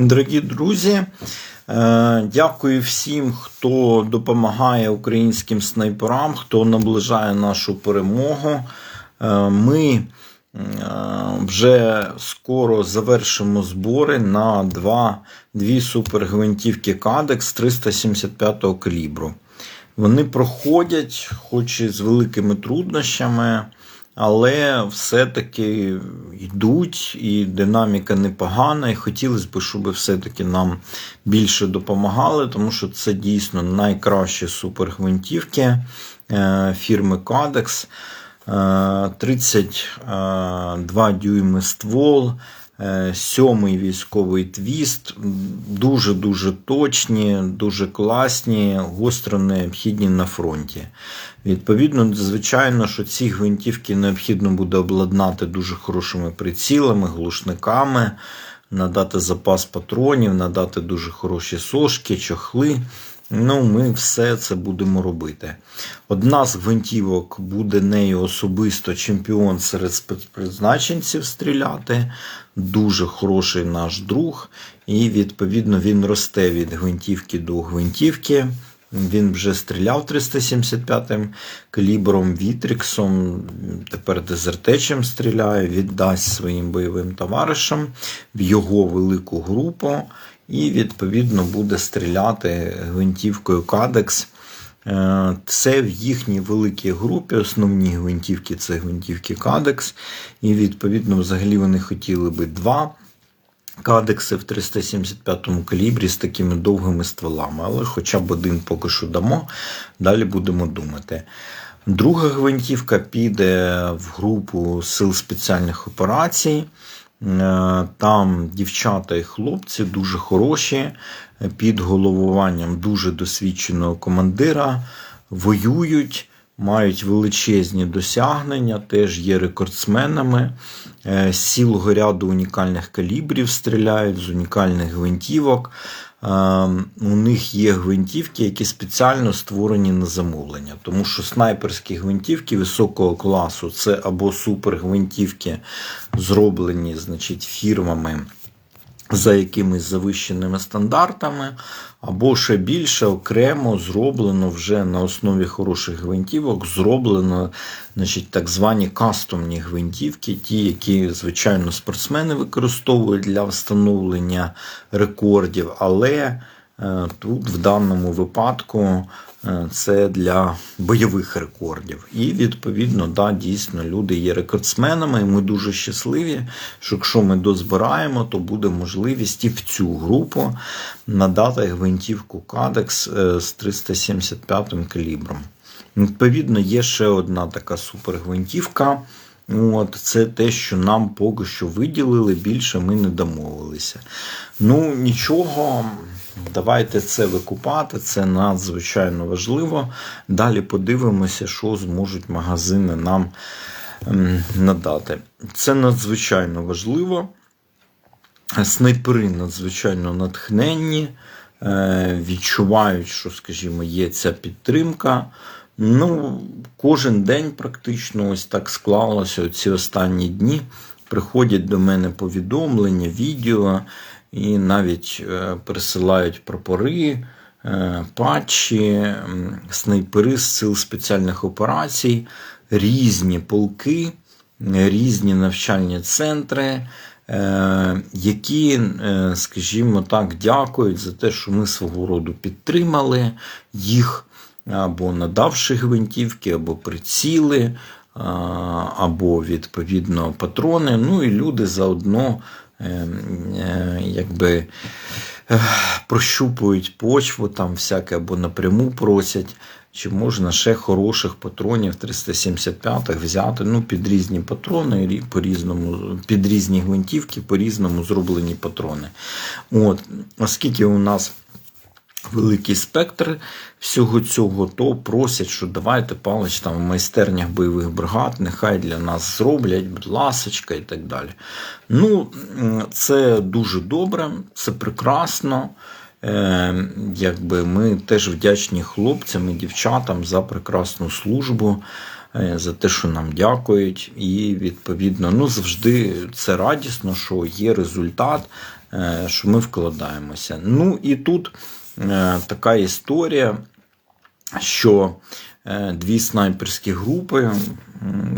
Дорогі друзі, е, дякую всім, хто допомагає українським снайперам, хто наближає нашу перемогу. Е, Ми е, вже скоро завершимо збори на два, дві супергвинтівки Кадекс 375 калібру. Вони проходять, хоч і з великими труднощами, але все-таки йдуть, і динаміка непогана. І хотілося б, щоб все-таки нам більше допомагали, тому що це дійсно найкращі супергвинтівки е, фірми Кадекс. 32 дюйми ствол. Е, Сьомий військовий твіст, дуже-дуже точні, дуже класні, гостро необхідні на фронті. Відповідно, звичайно, що ці гвинтівки необхідно буде обладнати дуже хорошими прицілами, глушниками, надати запас патронів, надати дуже хороші сошки, чохли. Ну, ми все це будемо робити. Одна з гвинтівок буде нею особисто чемпіон серед спецпризначенців стріляти. Дуже хороший наш друг. І, відповідно, він росте від гвинтівки до гвинтівки. Він вже стріляв 375-м калібром, Вітріксом, тепер дезертечем стріляє, віддасть своїм бойовим товаришам в його велику групу і, відповідно, буде стріляти гвинтівкою Кадекс. Е, це в їхній великій групі. Основні гвинтівки це гвинтівки Кадекс. І, відповідно, взагалі вони хотіли би два кадекси в 375 калібрі з такими довгими стволами. Але хоча б один поки що дамо, далі будемо думати. Друга гвинтівка піде в групу сил спеціальних операцій. Е, там дівчата і хлопці дуже хороші, під головуванням дуже досвідченого командира, воюють, мають величезні досягнення, теж є рекордсменами. З цілого ряду унікальних калібрів стріляють, з унікальних гвинтівок. Ем, у них є гвинтівки, які спеціально створені на замовлення. Тому що снайперські гвинтівки високого класу це або супергвинтівки, зроблені значить, фірмами за якимись завищеними стандартами, або ще більше окремо зроблено вже на основі хороших гвинтівок, зроблено значить, так звані кастомні гвинтівки, ті, які, звичайно, спортсмени використовують для встановлення рекордів. але тут в даному випадку е, це для бойових рекордів. І, відповідно, да, дійсно, люди є рекордсменами, і ми дуже щасливі, що якщо ми дозбираємо, то буде можливість і в цю групу надати гвинтівку Кадекс е, з 375 калібром. Відповідно, є ще одна така супергвинтівка. От, Це те, що нам поки що виділили, більше ми не домовилися. Ну, нічого, давайте це викупати, це надзвичайно важливо. Далі подивимося, що зможуть магазини нам надати. Це надзвичайно важливо. Снайпери надзвичайно натхненні, е, відчувають, що, скажімо, є ця підтримка. Ну, Кожен день практично ось так склалося ці останні дні. Приходять до мене повідомлення, відео і навіть е, присилають прапори, е, патчі, снайпери з сил спеціальних операцій, різні полки, різні навчальні центри. Е, які, скажімо так, дякують за те, що ми свого роду підтримали їх або надавши гвинтівки, або приціли, або відповідно патрони. Ну і люди заодно якби прощупують почву, там всяке або напряму просять. Чи можна ще хороших патронів 375-х взяти ну, під різні патрони, по різному, під різні гвинтівки, по різному зроблені патрони. От, Оскільки у нас великий спектр всього цього, то просять, що давайте палич там в майстернях бойових бригад, нехай для нас зроблять, будь ласочка і так далі. Ну, це дуже добре, це прекрасно. Е, якби Ми теж вдячні хлопцям і дівчатам за прекрасну службу. Е, за те, що нам дякують, і відповідно ну завжди це радісно, що є результат е, що ми вкладаємося. Ну і тут така історія, що е, дві снайперські групи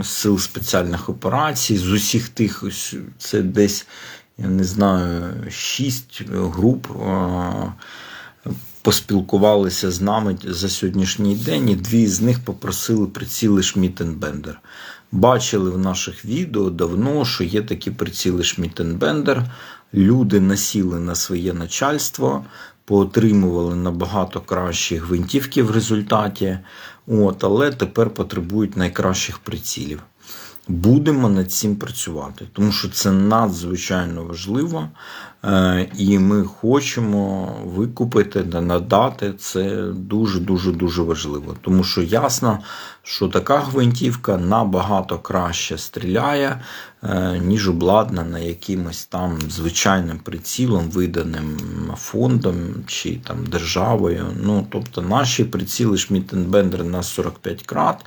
сил спеціальних операцій з усіх тих, це десь, я не знаю, шість груп. е, Поспілкувалися з нами за сьогоднішній день, і дві з них попросили приціли Шмітенбендер. Бачили в наших відео давно, що є такі приціли Шмітенбендер. Люди насіли на своє начальство, поотримували набагато кращі гвинтівки в результаті, от, але тепер потребують найкращих прицілів. Будемо над цим працювати, тому що це надзвичайно важливо, е, і ми хочемо викупити надати це дуже дуже дуже важливо. Тому що ясно, що така гвинтівка набагато краще стріляє, е, ніж обладнана якимось там звичайним прицілом, виданим фондом чи там державою. Ну, тобто наші приціли Шміттенбендер на 45 крат.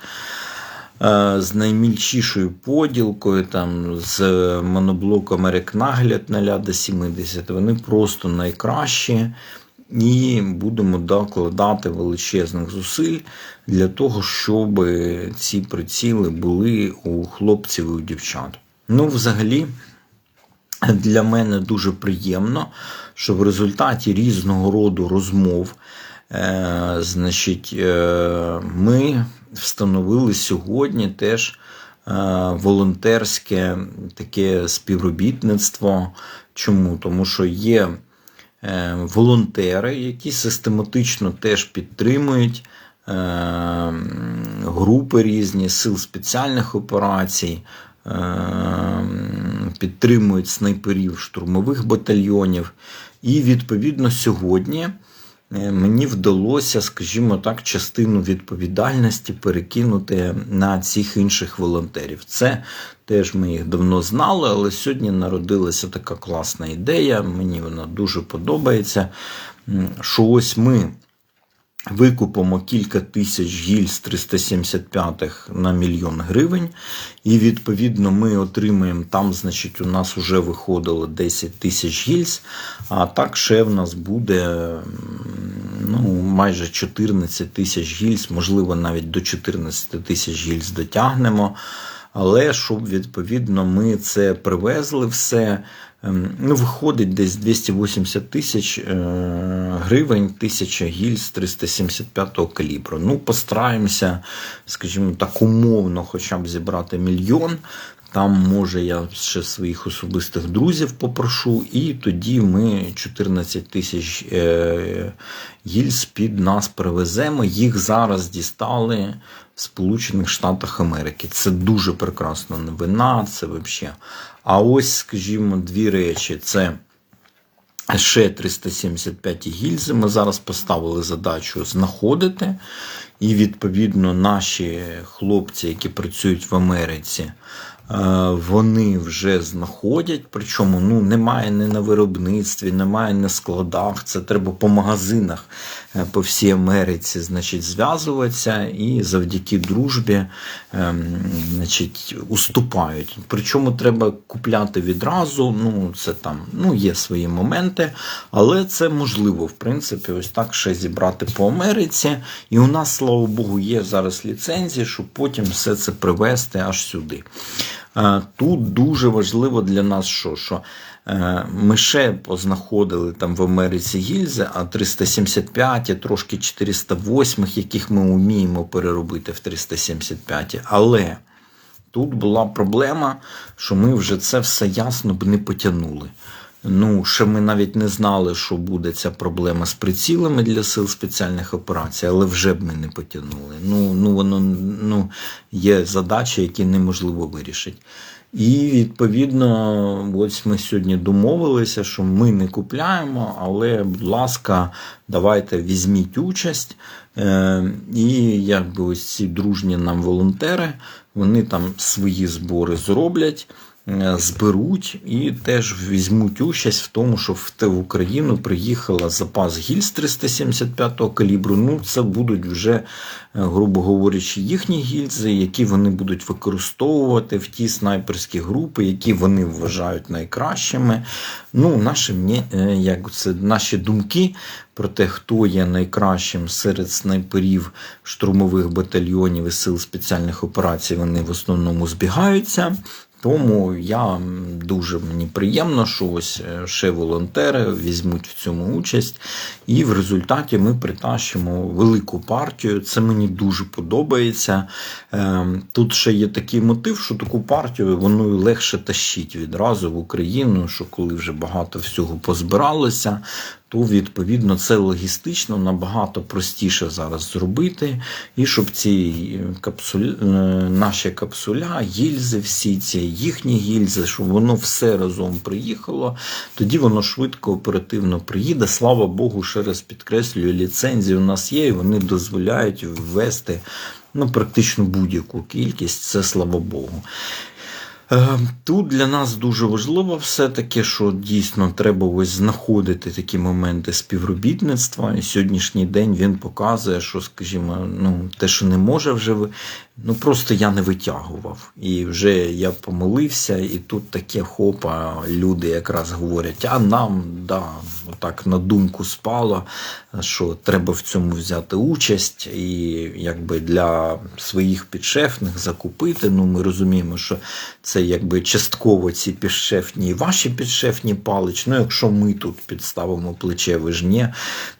Е, з наймільчішою поділкою, там, з моноблоком Ерекнагляд 0 до 70, вони просто найкращі. І будемо докладати величезних зусиль для того, щоб ці приціли були у хлопців і у дівчат. Ну, взагалі, для мене дуже приємно, що в результаті різного роду розмов, е, значить, е, ми встановили сьогодні теж е, волонтерське таке співробітництво. Чому? Тому що є е, волонтери, які систематично теж підтримують е, групи різні сил спеціальних операцій. Підтримують снайперів штурмових батальйонів. І, відповідно, сьогодні мені вдалося, скажімо так, частину відповідальності перекинути на цих інших волонтерів. Це теж ми їх давно знали, але сьогодні народилася така класна ідея. Мені вона дуже подобається. Що ось ми Викупимо кілька тисяч гільз 375 на мільйон гривень, і відповідно ми отримаємо там, значить, у нас вже виходило 10 тисяч гільз, а так ще в нас буде ну, майже 14 тисяч гільз, можливо, навіть до 14 тисяч гільз дотягнемо. Але щоб відповідно ми це привезли все. Ем, ну, Виходить десь 280 тисяч е, гривень, тисяча гільз 375-го калібру. Ну, постараємося, скажімо так, умовно, хоча б зібрати мільйон. Там, може, я ще своїх особистих друзів попрошу, і тоді ми 14 тисяч е, гільз під нас привеземо. Їх зараз дістали в Сполучених Штатах Америки. Це дуже прекрасна новина, це взагалі. А ось, скажімо, дві речі: це ще 375 гільзи. Ми зараз поставили задачу знаходити. І, відповідно, наші хлопці, які працюють в Америці, вони вже знаходять, причому ну, немає не на виробництві, немає на складах. Це треба по магазинах е, по всій Америці значить, зв'язуватися і завдяки дружбі ем, значить, уступають. Причому треба купляти відразу. Ну, це там ну, є свої моменти, але це можливо, в принципі, ось так ще зібрати по Америці. І у нас, слава Богу, є зараз ліцензії, щоб потім все це привезти аж сюди. Тут дуже важливо для нас, що що е, ми ще познаходили там в Америці гільзи, а 375 і трошки 408, яких ми вміємо переробити в 375. Але тут була проблема, що ми вже це все ясно б не потягнули. Ну, ще ми навіть не знали, що буде ця проблема з прицілами для сил спеціальних операцій, але вже б ми не потягнули. Ну, ну воно ну, є задачі, які неможливо вирішити. І відповідно, ось ми сьогодні домовилися, що ми не купляємо, але, будь ласка, давайте візьміть участь. Е, і якби ось ці дружні нам волонтери, вони там свої збори зроблять. Е, зберуть і теж візьмуть участь в тому, що в те в Україну приїхала запас гільз 375-го калібру. Ну, це будуть вже, е, грубо говорячи, їхні гільзи, які вони будуть використовувати в ті снайперські групи, які вони вважають найкращими. Ну, наші, е, як це, наші думки про те, хто є найкращим серед снайперів штурмових батальйонів і сил спеціальних операцій, вони в основному збігаються. Тому я дуже мені приємно, що ось е, ще волонтери візьмуть в цьому участь, і в результаті ми притащимо велику партію. Це мені дуже подобається. Ем, Тут ще є такий мотив, що таку партію воно легше тащить відразу в Україну, що коли вже багато всього позбиралося, то відповідно це логістично набагато простіше зараз зробити. І щоб ці капсуль... е, наші капсуля, гільзи, всі ці їхні гільзи, щоб воно все разом приїхало, тоді воно швидко, оперативно приїде. Слава Богу, ще раз підкреслюю, ліцензії у нас є, і вони дозволяють ввести ну, практично будь-яку кількість, це слава Богу. Е, Тут для нас дуже важливо все-таки, що дійсно треба ось знаходити такі моменти співробітництва. І сьогоднішній день він показує, що, скажімо, ну, те, що не може вже ну просто я не витягував. І вже я помолився, і тут таке хопа, люди якраз говорять, а нам да, отак на думку спало, що треба в цьому взяти участь і якби для своїх підшефних закупити. Ну, ми розуміємо, що це якби частково ці підшефні і ваші підшефні палич. Ну, якщо ми тут підставимо плече, ви ж ні,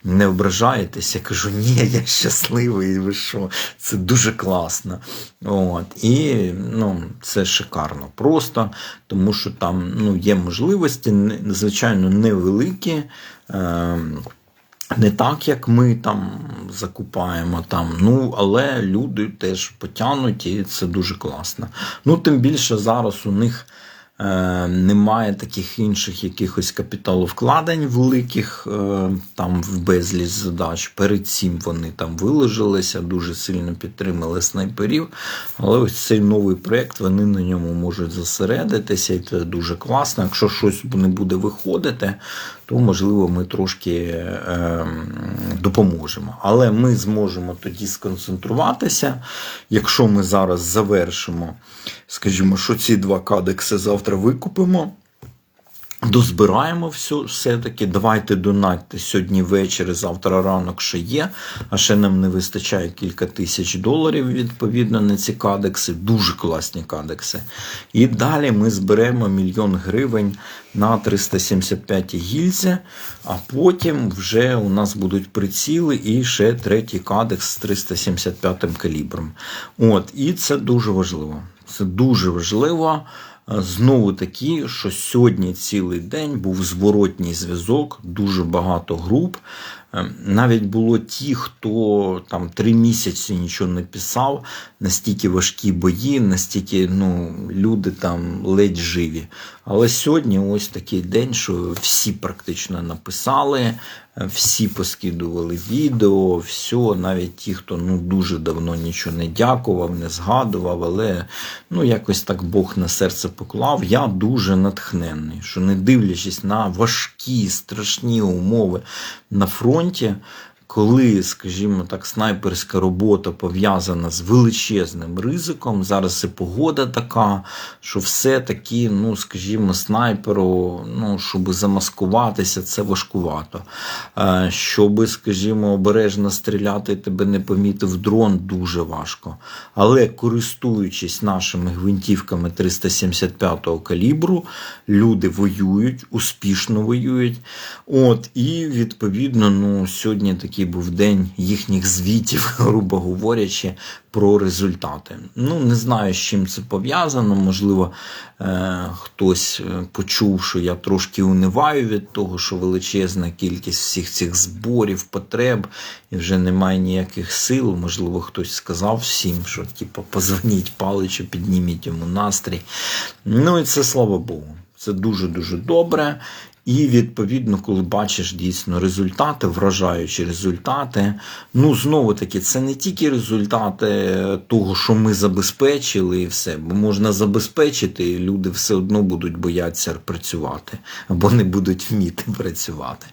не ображаєтесь. Я кажу, ні, я щасливий, ви що, це дуже класно. От. І ну, це шикарно просто, тому що там ну, є можливості, звичайно, невеликі. Е не так, як ми там закупаємо там, ну але люди теж потянуть, і це дуже класно. Ну, тим більше зараз у них немає таких інших якихось капіталовкладень великих е, там в безліч задач. Перед цим вони там виложилися, дуже сильно підтримали снайперів. Але ось цей новий проєкт, вони на ньому можуть зосередитися, і це дуже класно. Якщо щось не буде виходити, то можливо ми трошки е, допоможемо. Але ми зможемо тоді сконцентруватися, якщо ми зараз завершимо, скажімо, що ці два кадекси завтра викупимо. Дозбираємо все, все-таки. Давайте донатьте сьогодні ввечері, завтра ранок ще є. А ще нам не вистачає кілька тисяч доларів відповідно на ці кадекси. Дуже класні кадекси. І далі ми зберемо мільйон гривень на 375 гільзі, а потім вже у нас будуть приціли і ще третій кадекс з 375 калібром. От, і це дуже важливо. Це дуже важливо. Знову таки, що сьогодні цілий день був зворотній зв'язок, дуже багато груп. Е, Навіть було ті, хто там три місяці нічого не писав, настільки важкі бої, настільки ну, люди там ледь живі. Але сьогодні ось такий день, що всі практично написали, всі поскидували відео, все, навіть ті, хто ну, дуже давно нічого не дякував, не згадував, але ну, якось так Бог на серце поклав. Я дуже натхненний, що не дивлячись на важкі, страшні умови на фронті, коли, скажімо так, снайперська робота пов'язана з величезним ризиком, зараз і погода така, що все-таки, ну, скажімо, снайперу, ну, щоб замаскуватися, це важкувато. Е, Щоб, скажімо, обережно стріляти, тебе не помітив дрон, дуже важко. Але користуючись нашими гвинтівками 375-го калібру, люди воюють, успішно воюють. От, і відповідно, ну, сьогодні такий був день їхніх звітів, грубо говорячи, про результати. Ну, не знаю, з чим це пов'язано. Можливо, е, хтось е, почув, що я трошки униваю від того, що величезна кількість всіх цих зборів, потреб, і вже немає ніяких сил. Можливо, хтось сказав всім, що типу, позвоніть паличу, підніміть йому настрій. Ну і це слава Богу. Це дуже-дуже добре. І відповідно, коли бачиш дійсно результати, вражаючі результати. Ну, знову таки, це не тільки результати того, що ми забезпечили, і все, бо можна забезпечити, і люди все одно будуть боятися працювати або не будуть вміти працювати.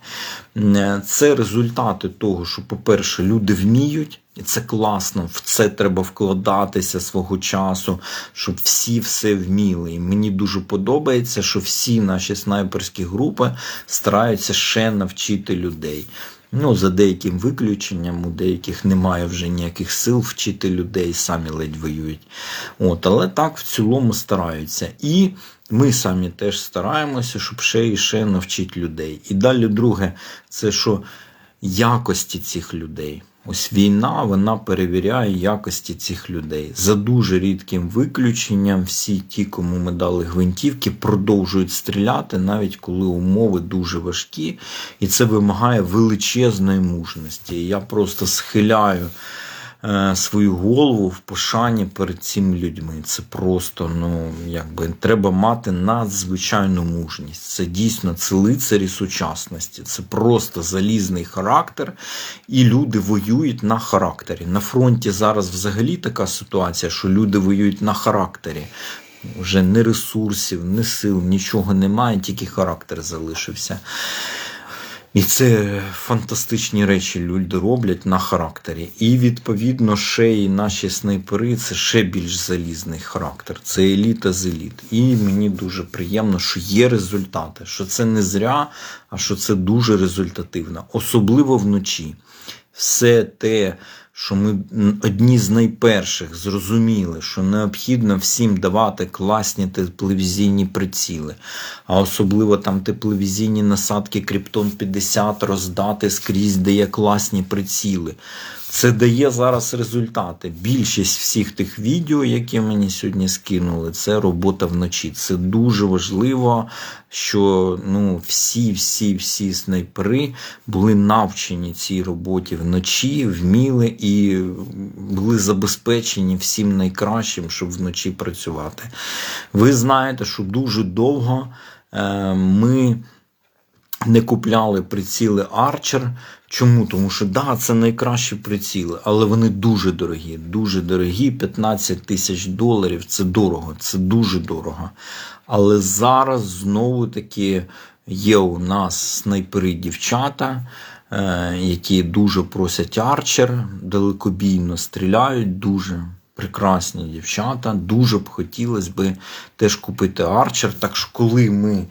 Е, Це результати того, що, по-перше, люди вміють. І це класно, в це треба вкладатися свого часу, щоб всі все вміли. І мені дуже подобається, що всі наші снайперські групи стараються ще навчити людей. Ну, за деяким виключенням, у деяких немає вже ніяких сил вчити людей, самі ледь воюють. От, але так в цілому стараються. І ми самі теж стараємося, щоб ще і ще навчити людей. І далі, друге, це що якості цих людей. Ось війна вона перевіряє якості цих людей. За дуже рідким виключенням, всі ті, кому ми дали гвинтівки, продовжують стріляти, навіть коли умови дуже важкі, і це вимагає величезної мужності. Я просто схиляю свою голову в пошані перед цими людьми. Це просто, ну, якби треба мати надзвичайну мужність. Це дійсно це лицарі сучасності. Це просто залізний характер, і люди воюють на характері. На фронті зараз взагалі така ситуація, що люди воюють на характері. Вже ні ресурсів, ні сил, нічого немає, тільки характер залишився. І це фантастичні речі люди роблять на характері. І відповідно ще і наші снайпери це ще більш залізний характер. Це еліта з еліт. І мені дуже приємно, що є результати, що це не зря, а що це дуже результативно, особливо вночі. Все те, що ми одні з найперших зрозуміли, що необхідно всім давати класні тепловізійні приціли, а особливо там тепловізійні насадки Криптон 50 роздати скрізь, де є класні приціли. Це дає зараз результати. Більшість всіх тих відео, які мені сьогодні скинули, це робота вночі. Це дуже важливо, що ну, всі, всі, всі снайпери були навчені цій роботі вночі, вміли і були забезпечені всім найкращим, щоб вночі працювати. Ви знаєте, що дуже довго е, ми не купляли приціли Archer. Чому? Тому що да, це найкращі приціли, але вони дуже дорогі. Дуже дорогі. 15 тисяч доларів це дорого, це дуже дорого. Але зараз знову таки є у нас снайпери дівчата, е, які дуже просять арчер, далекобійно стріляють дуже. Прекрасні дівчата, дуже б хотілося би теж купити арчер. Так що, коли ми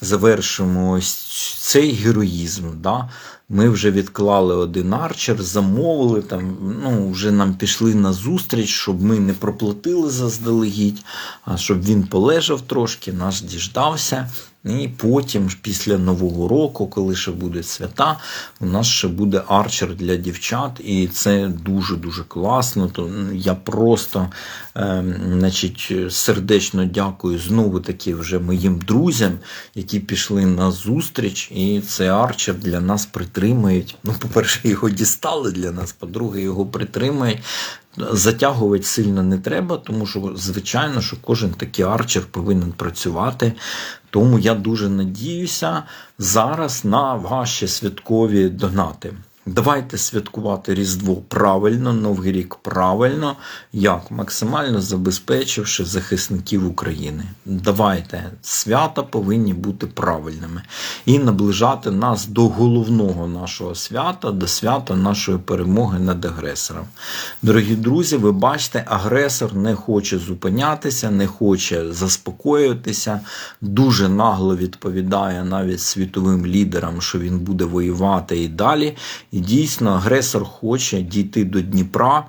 завершимо ось цей героїзм, да, ми вже відклали один арчер, замовили там, ну, вже нам пішли на зустріч, щоб ми не проплатили заздалегідь, а щоб він полежав трошки, нас діждався. І потім, після Нового року, коли ще буде свята, у нас ще буде арчер для дівчат, і це дуже-дуже класно. То я просто е, значить, сердечно дякую знову таки вже моїм друзям, які пішли на зустріч, і цей арчер для нас притримають. Ну, по-перше, його дістали для нас, по-друге, його притримають. Затягувати сильно не треба, тому що, звичайно, що кожен такий арчер повинен працювати. Тому я дуже надіюся зараз на ваші святкові донати. Давайте святкувати Різдво правильно, Новий рік правильно, як максимально забезпечивши захисників України. Давайте свята повинні бути правильними і наближати нас до головного нашого свята, до свята нашої перемоги над агресором. Дорогі друзі, ви бачите, агресор не хоче зупинятися, не хоче заспокоюватися, дуже нагло відповідає навіть світовим лідерам, що він буде воювати і далі. Дійсно агресор хоче дійти до Дніпра.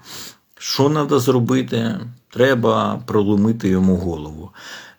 Що треба зробити? Треба проломити йому голову.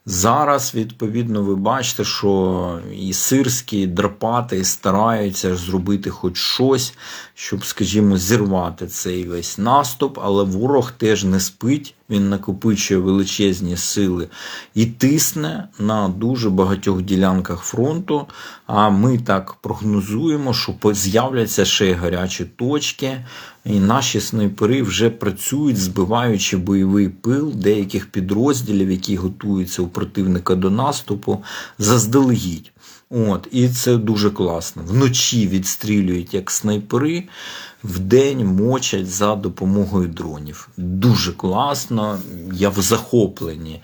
Зараз, відповідно, ви бачите, що і сирські драпати стараються зробити хоч щось, щоб, скажімо, зірвати цей весь наступ, але ворог теж не спить, він накопичує величезні сили і тисне на дуже багатьох ділянках фронту. А ми так прогнозуємо, що з'являться ще й гарячі точки, і наші снайпери вже працюють, збиваючи бойовий пил деяких підрозділів, які готуються у противника до наступу, заздалегідь. От, і це дуже класно. Вночі відстрілюють як снайпери, вдень мочать за допомогою дронів. Дуже класно. Я в захопленні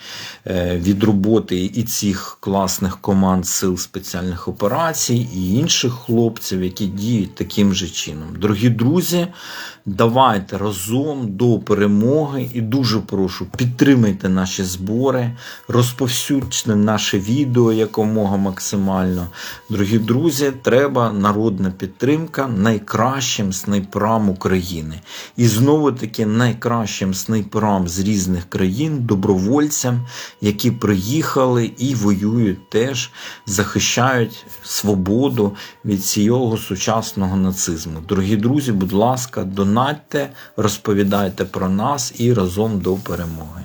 е, від роботи і цих класних команд сил спеціальних операцій, і інших хлопців, які діють таким же чином. Дорогі друзі, давайте разом до перемоги і дуже прошу, підтримайте наші збори, розповсюдьте наше відео якомога максимально. Дорогі друзі, треба народна підтримка найкращим снайперам України. І знову таки найкращим снайперам з різних країн, добровольцям, які приїхали і воюють теж, захищають свободу від цього сучасного нацизму. Дорогі друзі, будь ласка, донатьте, розповідайте про нас і разом до перемоги.